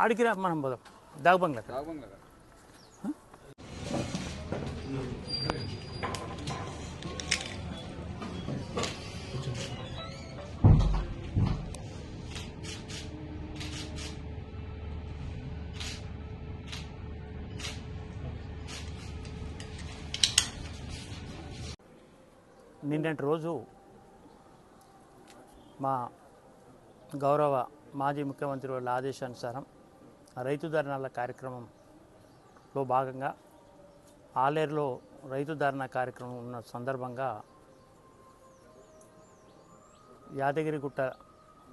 ఆడికి రా మనం పోదాం. దాగబంగ్లా నిన్నటి రోజు మా గౌరవ మాజీ ముఖ్యమంత్రి వాళ్ళ ఆదేశానుసారం రైతు ధర్నాల కార్యక్రమంలో భాగంగా ఆలేరులో రైతు ధర్నా కార్యక్రమం ఉన్న సందర్భంగా యాదగిరిగుట్ట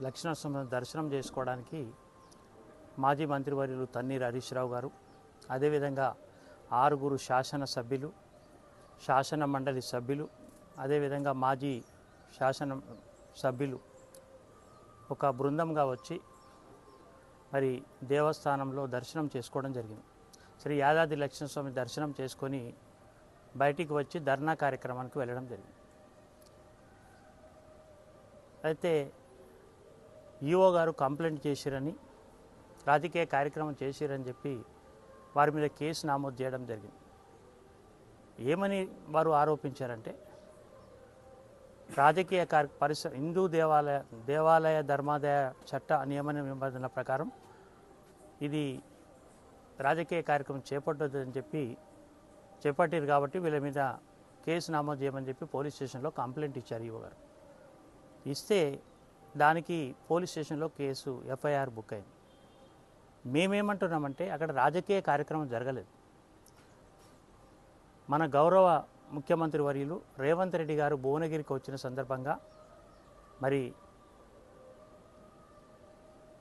లక్ష్మణస్వామి దర్శనం చేసుకోవడానికి మాజీ మంత్రివర్యులు తన్నీర్ హరీష్ రావు గారు అదేవిధంగా ఆరుగురు శాసన సభ్యులు శాసన మండలి సభ్యులు అదేవిధంగా మాజీ శాసన సభ్యులు ఒక బృందంగా వచ్చి మరి దేవస్థానంలో దర్శనం చేసుకోవడం జరిగింది. శ్రీ యాదాద్రి లక్ష్మీస్వామి దర్శనం చేసుకొని బయటికి వచ్చి ధర్నా కార్యక్రమానికి వెళ్ళడం జరిగింది. అయితే ఈఓ గారు కంప్లైంట్ చేసిరని రాజకీయ కార్యక్రమం చేసిరని చెప్పి వారి మీద కేసు నమోదు చేయడం జరిగింది. ఏమని వారు ఆరోపించారంటే రాజకీయ కార్య పరిసర హిందూ దేవాలయ దేవాలయ ధర్మాదాయ చట్ట నియమ నిబంధనల ప్రకారం ఇది రాజకీయ కార్యక్రమం చేపట్టదని చెప్పి చేపట్టారు కాబట్టి వీళ్ళ మీద కేసు నమోదు చేయమని చెప్పి పోలీస్ స్టేషన్లో కంప్లైంట్ ఇచ్చారు ఈవో గారు. ఇస్తే దానికి పోలీస్ స్టేషన్లో కేసు ఎఫ్ఐఆర్ బుక్ అయింది. మేమేమంటున్నామంటే అక్కడ రాజకీయ కార్యక్రమం జరగలేదు. మన గౌరవ ముఖ్యమంత్రి వర్యులు రేవంత్ రెడ్డి గారు భువనగిరికి వచ్చిన సందర్భంగా మరి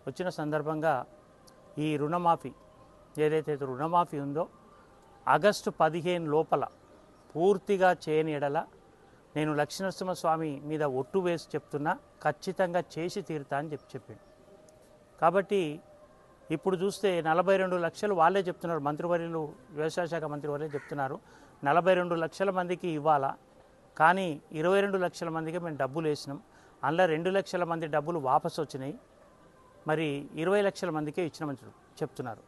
వచ్చిన సందర్భంగా ఈ రుణమాఫీ ఏదైతే రుణమాఫీ ఉందో ఆగస్టు పదిహేను లోపల పూర్తిగా చేయని ఎడల నేను లక్ష్మీనరసింహస్వామి మీద ఒట్టు వేసి చెప్తున్నా ఖచ్చితంగా చేసి తీరుతా అని చెప్పి చెప్పాడు. కాబట్టి ఇప్పుడు చూస్తే నలభై రెండు లక్షలు వాళ్ళే చెప్తున్నారు. మంత్రివర్యులు వ్యవసాయ శాఖ మంత్రివర్యులు చెప్తున్నారు. నలభై రెండు లక్షల మందికి ఇవ్వాలా? కానీ ఇరవై రెండు లక్షల మందికి మేము డబ్బులు వేసినాం. అందులో రెండు లక్షల మంది డబ్బులు వాపసు వచ్చినాయి. మరి ఇరవై లక్షల మందికే ఇచ్చినామని చెప్తున్నారు.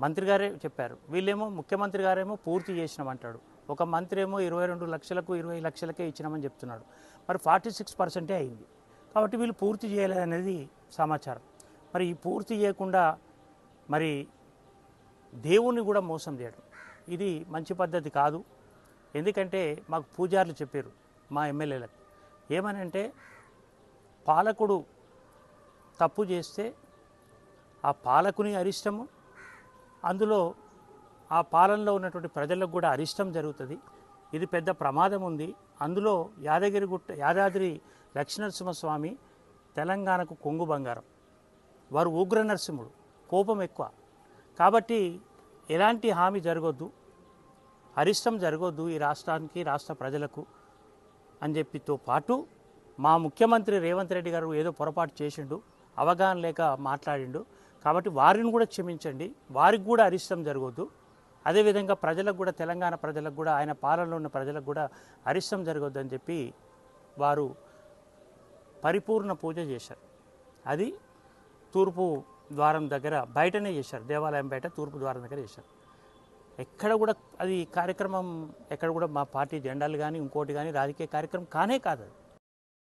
మంత్రి గారే చెప్పారు. వీళ్ళేమో ముఖ్యమంత్రి గారేమో పూర్తి చేసినామంటాడు. ఒక మంత్రి ఏమో ఇరవై రెండు లక్షలకు ఇరవై లక్షలకే ఇచ్చినామని చెప్తున్నాడు మరి ఫార్టీ సిక్స్ పర్సెంటే అయింది. కాబట్టి వీళ్ళు పూర్తి చేయలేదనేది సమాచారం. మరి పూర్తి చేయకుండా మరి దేవుణ్ణి కూడా మోసం చేయడం. ఇది మంచి పద్ధతి కాదు. ఎందుకంటే మాకు పూజారులు చెప్పారు మా ఎమ్మెల్యేలకు. ఏమనంటే పాలకుడు తప్పు చేస్తే ఆ పాలకుని అరిష్టము అందులో ఆ పాలనలో ఉన్నటువంటి ప్రజలకు కూడా అరిష్టం జరుగుతుంది. ఇది పెద్ద ప్రమాదం ఉంది. అందులో యాదగిరి గుట్ట యాదాద్రి లక్ష్మణనరసింహస్వామి తెలంగాణకు కొంగు బంగారం. వారు ఉగ్ర నరసింహుడు కోపం ఎక్కువ. కాబట్టి ఎలాంటి హామీ జరగొద్దు అరిష్టం జరగొద్దు ఈ రాష్ట్రానికి రాష్ట్ర ప్రజలకు అని చెప్పితో పాటు మా ముఖ్యమంత్రి రేవంత్ రెడ్డి గారు ఏదో పొరపాటు చేసిండు అవగాహన లేక మాట్లాడిండు. కాబట్టి వారిని కూడా క్షమించండి వారికి కూడా అరిష్టం జరగొద్దు. అదేవిధంగా ప్రజలకు కూడా తెలంగాణ ప్రజలకు కూడా ఆయన పాలనలో ఉన్న ప్రజలకు కూడా అరిష్టం జరగొద్దు అని చెప్పి వారు పరిపూర్ణ పూజ చేశారు. అది తూర్పు ద్వారం దగ్గర బయటనే చేశారు. దేవాలయం బయట తూర్పు ద్వారం దగ్గర చేశారు. ఎక్కడ కూడా అది కార్యక్రమం ఎక్కడ కూడా మా పార్టీ జెండాలు కానీ ఇంకోటి కానీ రాజకీయ కార్యక్రమం కానే కాదు అది.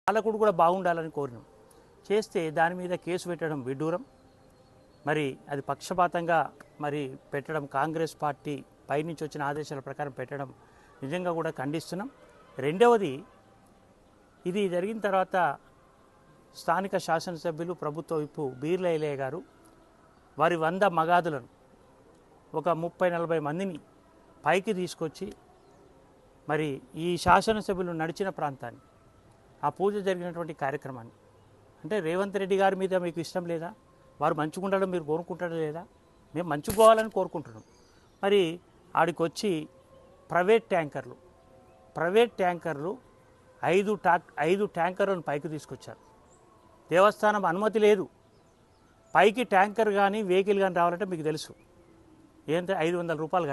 పాలకుడు కూడా బాగుండాలని కోరినాం. చేస్తే దాని మీద కేసు పెట్టడం విడ్డూరం. మరి అది పక్షపాతంగా మరి పెట్టడం కాంగ్రెస్ పార్టీ పైనుంచి వచ్చిన ఆదేశాల ప్రకారం పెట్టడం నిజంగా కూడా ఖండిస్తున్నాం. రెండవది ఇది జరిగిన తర్వాత స్థానిక శాసనసభ్యులు ప్రభుత్వ విప్పు బీర్లైలయ్య గారు వారి వంద మగాదులను ఒక ముప్పై నలభై మందిని పైకి తీసుకొచ్చి మరి ఈ శాసనసభ్యులు నడిచిన ప్రాంతాన్ని ఆ పూజ జరిగినటువంటి కార్యక్రమాన్ని అంటే రేవంత్ రెడ్డి గారి మీద మీకు ఇష్టం లేదా? వారు మంచిగా మీరు కోరుకుంటారు లేదా? మేము మంచుకోవాలని కోరుకుంటున్నాం. మరి ఆడికి వచ్చి ప్రైవేట్ ట్యాంకర్లు ప్రైవేట్ ట్యాంకర్లు ఐదు టా ఐదు ట్యాంకర్లను పైకి తీసుకొచ్చారు. దేవస్థానం అనుమతి లేదు. పైకి ట్యాంకర్ కానీ వెహికల్ కానీ రావాలంటే మీకు తెలుసు. ఏంటంటే ఐదు వందల రూపాయలు కట్టాలి.